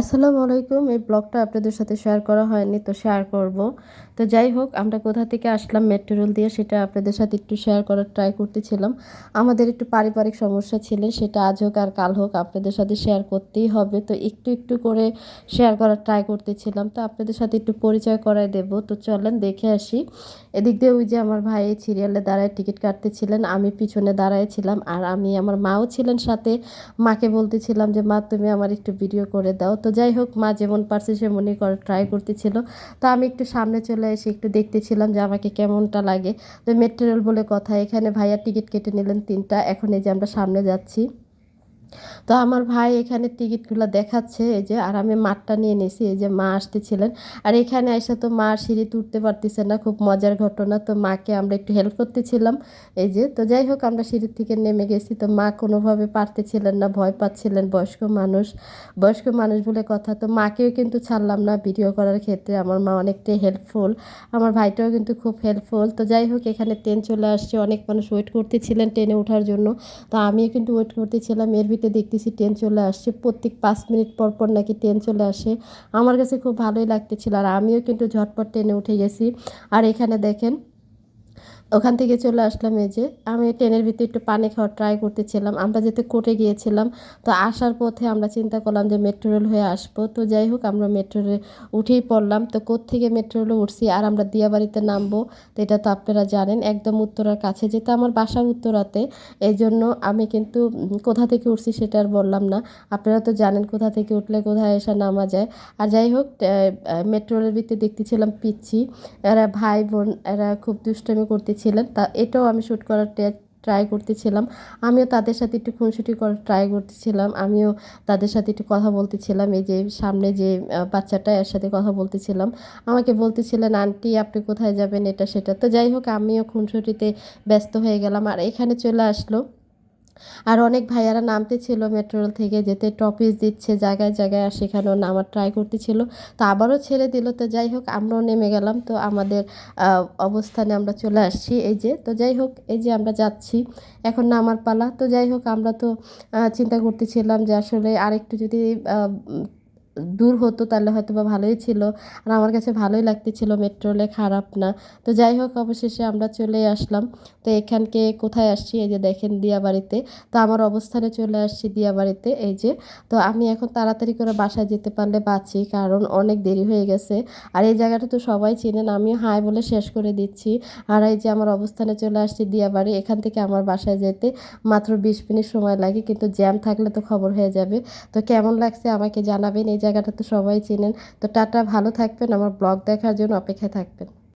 আসসালামু আলাইকুম। এই ব্লগটা আপনাদের সাথে শেয়ার করা হয়নি, তো শেয়ার করব। তো যাই হোক, আমরা কোথা থেকে আসলাম মেট্রোল দিয়ে সেটা আপনাদের সাথে একটু শেয়ার করার ট্রাই করতেছিলাম। আমাদের একটু পারিবারিক সমস্যা ছিল, সেটা আজ হোক আর কাল হোক আপনাদের সাথে শেয়ার করতেই হবে। তো একটু একটু করে শেয়ার করার ট্রাই করতেছিলাম, তো আপনাদের সাথে একটু পরিচয় করাই দেব। তো চলেন দেখে আসি। এদিক দিয়ে ওই যে আমার ভাই সিরিয়ালে দাঁড়ায় টিকিট কাটতেছিলেন, আমি পিছনে দাঁড়াইছিলাম আর আমি আমার মাও ছিলেন সাথে। মাকে বলতেছিলাম যে, মা, তুমি আমার একটু ভিডিও করে দাও। তো যাই হোক, মা যেমন পারছে সেমনই করে ট্রাই করতেছিল। তো আমি একটু সামনে চলে এসে একটু দেখতেছিলাম যে আমাকে কেমনটা লাগে। তো মেটেরিয়াল বলে কথা, এখানে ভাইয়া টিকিট কেটে নিলেন তিনটা, এখন এই যে আমরা সামনে যাচ্ছি। তো আমার ভাই এখানে টিকিটগুলো দেখাচ্ছে, এই যে, আর আমি মাঠটা নিয়ে নিয়েছি এই যে, মা আসতেছিলেন। আর এখানে এসে তো মা সিঁড়ি তুলতে পারতেছে না, খুব মজার ঘটনা। তো মাকে আমরা একটু হেল্প করতেছিলাম, এই যে, তো যাই হোক, আমরা সিঁড়ির থেকে নেমে গেছি। তো মা কোনোভাবে পারতেছিলেন না, ভয় পাচ্ছিলেন বয়স্ক মানুষ। বয়স্ক মানুষ বলে কথা, তো মাকেও কিন্তু ছাড়লাম না ভিডিও করার ক্ষেত্রে। আমার মা অনেকটাই হেল্পফুল আমার ভাইটাও কিন্তু খুব হেল্পফুল তো যাই হোক, এখানে ট্রেন চলে আসছে, অনেক মানুষ ওয়েট করতেছিলেন ট্রেনে ওঠার জন্য। তো আমিও কিন্তু ওয়েট করতেছিলাম, এর ভিতরে দেখতেছি ট্রেন চলে আসছে। প্রত্যেক পাঁচ মিনিট পর পর নাকি ট্রেন চলে আসে। আমার কাছে খুব ভালোই লাগতেছিল আর আমিও কিন্তু ঝটপট ট্রেনে উঠে গেছি। আর এখানে দেখেন ওখান থেকে চলে আসলাম এই যে, আমি ট্রেনের ভিতরে একটু পানি খাওয়ার ট্রাই করতেছিলাম, আমরা যেতে কোর্টে গিয়েছিলাম, তো আসার পথে আমরা চিন্তা করলাম যে মেট্রো রেল হয়ে আসব, তো যাই হোক আমরা মেট্রো রেল উঠেই পড়লাম, তো থেকে মেট্রো রেলে উঠছি আর আমরা দিয়াবাড়িতে নামবো, তো এটা তো আপনারা জানেন, একদম উত্তরার কাছে যেতে আমার বাসা উত্তরাতে এই জন্য আমি কিন্তু কোথা থেকে উঠছি সেটা আর বললাম না, আপনারা তো জানেন কোথা থেকে উঠলে কোথায় এসে নামা যায়, আর যাই হোক মেট্রো রেলের ভিতরে দেখতেছিলাম পিচ্ছি, এরা ভাই বোন, এরা খুব দুষ্টামি করতেছিল ছিলেন তা এটাও আমি শ্যুট করার ট্রাই করতেছিলাম। আমিও তাদের সাথে একটু খুনসুটি করার ট্রাই করতেছিলাম, আমিও তাদের সাথে একটু কথা বলতেছিলাম, এই যে সামনে যে বাচ্চাটা এর সাথে কথা বলতেছিলাম। আমাকে বলতেছিলেন, আন্টি, আপনি কোথায় যাবেন? এটা, সেটা। তো যাই হোক, আমিও খুনসুটিতে ব্যস্ত হয়ে গেলাম, আর এখানে চলে আসলো। আর অনেক ভাইয়ারা নামতে ছিল মেট্রো থেকে, যেতে টপিস দিচ্ছে, জায়গায় জায়গায় আর সেখানেও নামার ট্রাই করতেছিল। তো আবারও ছেড়ে দিল। তো যাই হোক, আমরাও নেমে গেলাম। তো আমাদের অবস্থানে আমরা চলে আসছি। এই যে, তো যাই হোক, এই যে আমরা যাচ্ছি, এখন নামার পালা। তো যাই হোক, আমরা তো চিন্তা করতেছিলাম যে আসলে আরেকটু যদি দূর হতো তাহলে হয়তো বা ভালোই ছিল। আর আমার কাছে ভালোই লাগতেছিল মেট্রোলে খারাপ না। তো যাই হোক, অবশেষে আমরা চলে আসলাম। তো এখানকে কোথায় আসছি? এই যে দেখেন দিয়াবাড়িতে তো আমার অবস্থানে চলে আসছি দিয়াবাড়িতে এই যে। তো আমি এখন তাড়াতাড়ি করে বাসায় যেতে পারলে বাঁচি, কারণ অনেক দেরি হয়ে গেছে। আর এই জায়গাটা তো সবাই চেনেন, আমিও হাই বলে শেষ করে দিচ্ছি। আর এই যে আমার অবস্থানে চলে আসছি দিয়াবাড়ি এখান থেকে আমার বাসায় যেতে মাত্র বিশ মিনিট সময় লাগে, কিন্তু জ্যাম থাকলে তো খবর হয়ে যাবে। তো কেমন লাগছে আমাকে জানাবেন, এই জায়গাটা তো সবাই চেনেন। তো টাটা ভালো থাকবেন। আমার ব্লগ দেখার জন্য অপেক্ষায় থাকবেন।